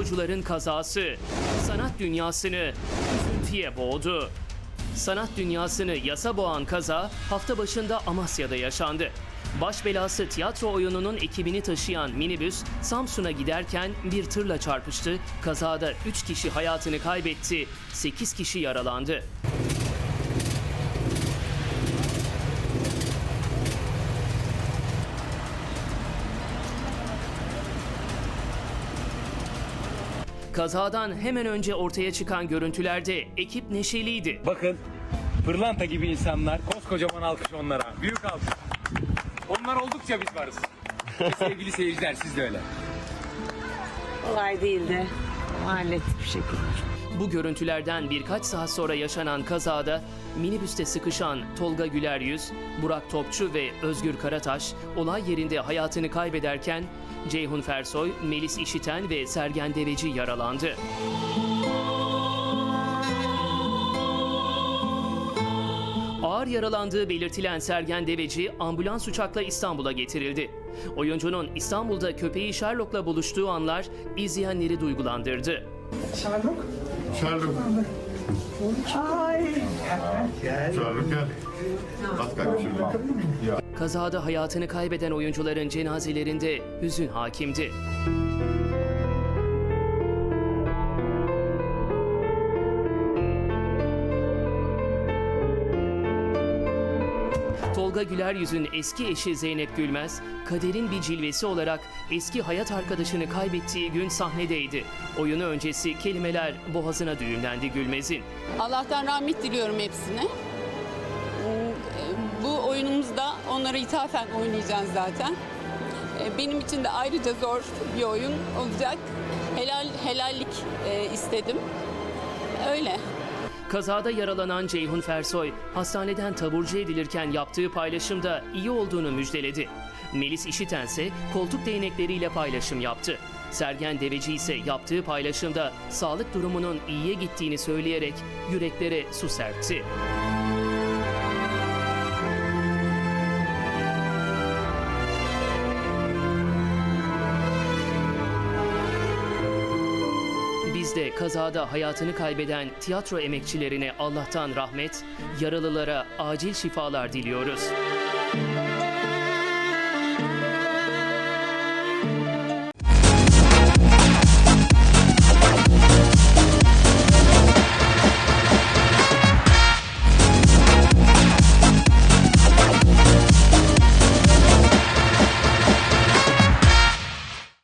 Tiyatrocuların kazası sanat dünyasını üzüntüye boğdu. Sanat dünyasını yasa boğan kaza hafta başında Amasya'da yaşandı. Baş belası tiyatro oyununun ekibini taşıyan minibüs Samsun'a giderken bir tırla çarpıştı. Kazada 3 kişi hayatını kaybetti, 8 kişi yaralandı. Kazadan hemen önce ortaya çıkan görüntülerde ekip neşeliydi. Bakın pırlanta gibi insanlar koskocaman alkış onlara. Büyük alkış. Onlar oldukça biz varız. Ve sevgili seyirciler siz de öyle. Kolay değildi. Hallettik bir şekilde. Bu görüntülerden birkaç saat sonra yaşanan kazada minibüste sıkışan Tolga Güler Yüz, Burak Topçu ve Özgür Karataş olay yerinde hayatını kaybederken Ceyhun Fersoy, Melis İşiten ve Sergen Deveci yaralandı. Ağır yaralandığı belirtilen Sergen Deveci ambulans uçakla İstanbul'a getirildi. Oyuncunun İstanbul'da köpeği Sherlock'la buluştuğu anlar izleyenleri duygulandırdı. Sherlock. Az. Ya. Kazada hayatını kaybeden oyuncuların cenazelerinde hüzün hakimdi. Tolga Güler Yüz'ün eski eşi Zeynep Gülmez, kaderin bir cilvesi olarak eski hayat arkadaşını kaybettiği gün sahnedeydi. Oyunu öncesi kelimeler boğazına düğümlendi Gülmez'in. Allah'tan rahmet diliyorum hepsine. Hmm, Bu oyunumuzda onlara ithafen oynayacağız zaten. E, Benim için de ayrıca zor bir oyun olacak. Helal helallik e, istedim. Öyle. Kazada yaralanan Ceyhun Fersoy, hastaneden taburcu edilirken yaptığı paylaşımda iyi olduğunu müjdeledi. Melis İşiten ise koltuk değnekleriyle paylaşım yaptı. Sergen Deveci ise yaptığı paylaşımda sağlık durumunun iyiye gittiğini söyleyerek yüreklere su serpti. Biz de kazada hayatını kaybeden tiyatro emekçilerine Allah'tan rahmet, yaralılara acil şifalar diliyoruz.